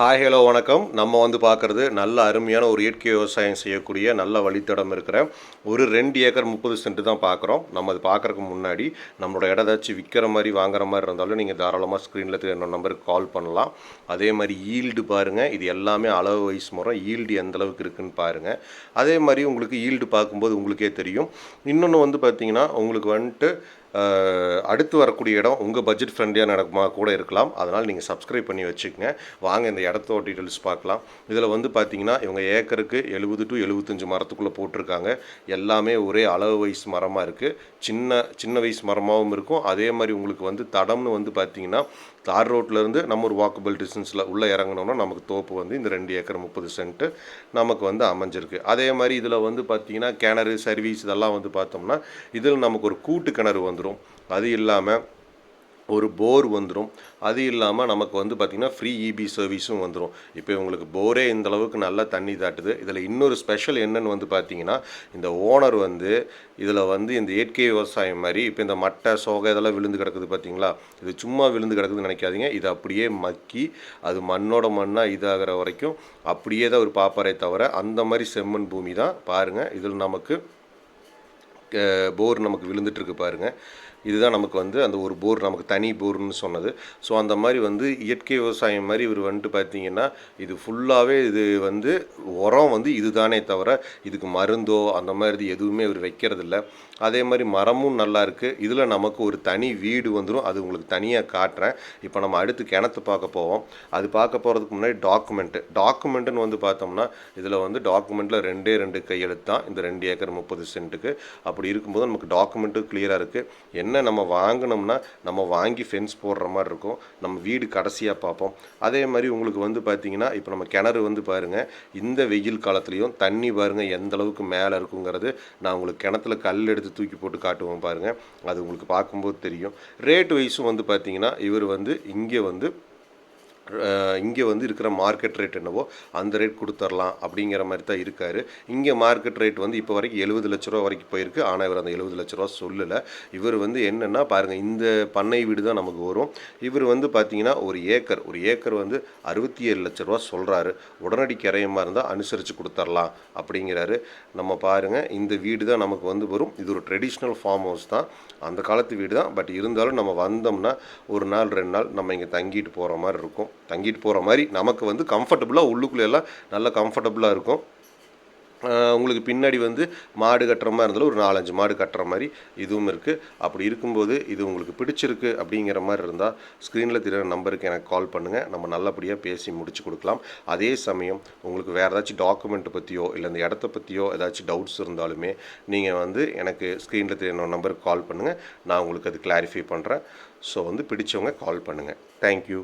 Hi hello வணக்கம். நம்ம வந்து பார்க்குறது நல்ல அருமையான ஒரு இயற்கை விவசாயம் செய்யக்கூடிய நல்ல வழித்தடம் இருக்கிற ஒரு ரெண்டு ஏக்கர் முப்பது சென்ட் தான் பார்க்குறோம். நம்ம அது பார்க்குறக்கு முன்னாடி நம்மளோட இடம் ஏதாச்சும் விற்கிற மாதிரி வாங்குற மாதிரி இருந்தாலும் நீங்கள் தாராளமாக ஸ்க்ரீனில் என்னோட நம்பருக்கு கால் பண்ணலாம். அதே மாதிரி ஈல்டு பாருங்கள் இது எல்லாமே அளவு வயசு முறை ஈல்டு எந்த அளவுக்கு இருக்குன்னு பாருங்கள் அதே மாதிரி உங்களுக்கு ஈல்டு பார்க்கும்போது உங்களுக்கே தெரியும். இன்னொன்று வந்து பார்த்தீங்கன்னா உங்களுக்கு வந்துட்டு அடுத்து வரக்கூடிய இடம் உங்கள் பட்ஜெட் ஃப்ரெண்ட்லியாக நடக்குமா கூட இருக்கலாம். அதனால் நீங்கள் சப்ஸ்கிரைப் பண்ணி வச்சுக்கோங்க. வாங்க இந்த இடத்தோட டீட்டெயில்ஸ் பார்க்கலாம். இதில் வந்து பார்த்தீங்கன்னா இவங்க ஏக்கருக்கு எழுபது டு எழுபத்தஞ்சு மரத்துக்குள்ளே போட்டிருக்காங்க. எல்லாமே ஒரே அளவு வயசு மரமாக இருக்குது சின்ன சின்ன வயசு மரமாகவும் இருக்கும். அதே மாதிரி உங்களுக்கு வந்து தடம்னு வந்து பார்த்தீங்கன்னா தார் ரோட்லேருந்து நம்ம ஒரு வாக்கபிள் டிஸ்டன்ஸில் உள்ளே இறங்கினோம்னா நமக்கு தோப்பு வந்து இந்த ரெண்டு ஏக்கர் முப்பது சென்ட்டு நமக்கு வந்து அமைஞ்சிருக்கு. அதே மாதிரி இதில் வந்து பார்த்தீங்கன்னா கிணறு சர்வீஸ் இதெல்லாம் வந்து பார்த்தோம்னா இதில் நமக்கு ஒரு கூட்டு கிணறு வந்துடும் அது இல்லாமல் ஒரு போர் வந்துடும் அது இல்லாமல் நமக்கு வந்து பார்த்திங்கன்னா ஃப்ரீ இபி சர்வீஸும் வந்துடும் இப்போ உங்களுக்கு போரே இந்த அளவுக்கு நல்லா தண்ணி தாட்டுது. இதில் இன்னொரு ஸ்பெஷல் என்னன்னு வந்து பார்த்தீங்கன்னா இந்த ஓனர் வந்து இதில் வந்து இந்த இயற்கை விவசாயம் மாதிரி இப்போ இந்த மட்டை சோகை இதெல்லாம் விழுந்து கிடக்குது பார்த்தீங்களா இது சும்மா விழுந்து கிடக்குதுன்னு நினைக்காதீங்க. இது அப்படியே மக்கி அது மண்ணோட மண்ணாக இதாகிற வரைக்கும் அப்படியே தான் ஒரு பாப்பாரே தவிர அந்த மாதிரி செம்மண் பூமி தான். பாருங்கள் இதில் நமக்கு போர் நமக்கு விழுந்துட்டு இருக்கு பாருங்க. இதுதான் நமக்கு வந்து அந்த ஒரு போர் நமக்கு தனி போர்னு சொன்னது. ஸோ அந்த மாதிரி வந்து இயற்கை விவசாயம் மாதிரி இவர் வந்துட்டு பார்த்தீங்கன்னா இது ஃபுல்லாகவே இது வந்து உரம் வந்து இதுதானே தவிர இதுக்கு மருந்தோ அந்த மாதிரி எதுவுமே இவர் வைக்கிறதில்ல. அதே மாதிரி மரமும் நல்லா இருக்குது இதில் நமக்கு ஒரு தனி வீடு வந்துடும் அது உங்களுக்கு தனியாக காட்டுறேன். இப்போ நம்ம அடுத்து கிணத்து பார்க்க போவோம். அது பார்க்க போகிறதுக்கு முன்னாடி டாக்குமெண்ட்டு டாக்குமெண்ட்டுன்னு வந்து பார்த்தோம்னா இதில் வந்து டாக்குமெண்ட்டில் ரெண்டே ரெண்டு கையெழுத்து தான். இந்த ரெண்டு ஏக்கர் முப்பது சென்ட்டுக்கு. அப்படி இருக்கும்போது நமக்கு டாக்குமெண்ட்டும் கிளியராக இருக்குது என்ன என்ன நம்ம வாங்கினோம்னா நம்ம வாங்கி ஃபென்ஸ் போடுற மாதிரி இருக்கும். நம்ம வீடு கடைசியாக பார்ப்போம். அதே மாதிரி உங்களுக்கு வந்து பார்த்தீங்கன்னா இப்போ நம்ம கிணறு வந்து பாருங்கள் இந்த வெயில் காலத்துலேயும் தண்ணி பாருங்கள் எந்த அளவுக்கு மேலே இருக்குங்கிறது நான் உங்களுக்கு கிணத்துல கல் எடுத்து தூக்கி போட்டு காட்டுவோம் பாருங்கள் அது உங்களுக்கு பார்க்கும்போது தெரியும். ரேட் வைஸும் வந்து பார்த்திங்கன்னா இவர் வந்து இங்கே வந்து இங்கே வந்து இருக்கிற மார்க்கெட் ரேட் என்னவோ அந்த ரேட் கொடுத்துர்லாம் அப்படிங்கிற மாதிரி தான் இருக்கார். இங்கே மார்க்கெட் ரேட் வந்து இப்போ வரைக்கும் எழுபது லட்ச ரூபா வரைக்கும் போயிருக்கு. ஆனால் இவர் அந்த எழுபது லட்ச ரூபா சொல்லலை. இவர் வந்து என்னென்னா பாருங்கள் இந்த பண்ணை வீடு தான் நமக்கு வரும். இவர் வந்து பார்த்தீங்கன்னா ஒரு ஏக்கர் ஒரு ஏக்கர் வந்து அறுபத்தி ஏழு லட்ச ரூபா சொல்கிறாரு உடனடி கரையமாக இருந்தால் அனுசரித்து கொடுத்துர்லாம் அப்படிங்கிறாரு. நம்ம பாருங்கள் இந்த வீடு தான் நமக்கு வந்து வரும். இது ஒரு ட்ரெடிஷ்னல் ஃபார்ம் ஹவுஸ் தான். அந்த காலத்து வீடு தான். பட் இருந்தாலும் நம்ம வந்தோம்னா ஒரு நாள் ரெண்டு நாள் நம்ம இங்கே தங்கிட்டு போகிற மாதிரி இருக்கும். தங்கிட்டு போகிற மாதிரி நமக்கு வந்து கம்ஃபர்டபுளாக உள்ளுக்குள்ளே எல்லாம் நல்லா கம்ஃபர்டபுளாக இருக்கும். உங்களுக்கு பின்னாடி வந்து மாடு கட்டுற மாதிரி இருந்தாலும் ஒரு நாலஞ்சு மாடு கட்டுற மாதிரி இதுவும் இருக்குது அப்படி இருக்கும்போது இது உங்களுக்கு பிடிச்சிருக்கு அப்படிங்கிற மாதிரி இருந்தால் ஸ்க்ரீனில் தெரியுற நம்பருக்கு எனக்கு கால் பண்ணுங்கள் நம்ம நல்லபடியாக பேசி முடிச்சு கொடுக்கலாம். அதே சமயம் உங்களுக்கு வேறு ஏதாச்சும் டாக்குமெண்ட் பற்றியோ இல்லை இந்த இடத்த பற்றியோ ஏதாச்சும் டவுட்ஸ் இருந்தாலுமே நீங்கள் வந்து எனக்கு ஸ்க்ரீனில் தெரியுற நம்பருக்கு கால் பண்ணுங்கள் நான் உங்களுக்கு அது கிளாரிஃபை பண்ணுறேன் ஸோ வந்து பிடிச்சவங்க கால் பண்ணுங்கள் தேங்க்யூ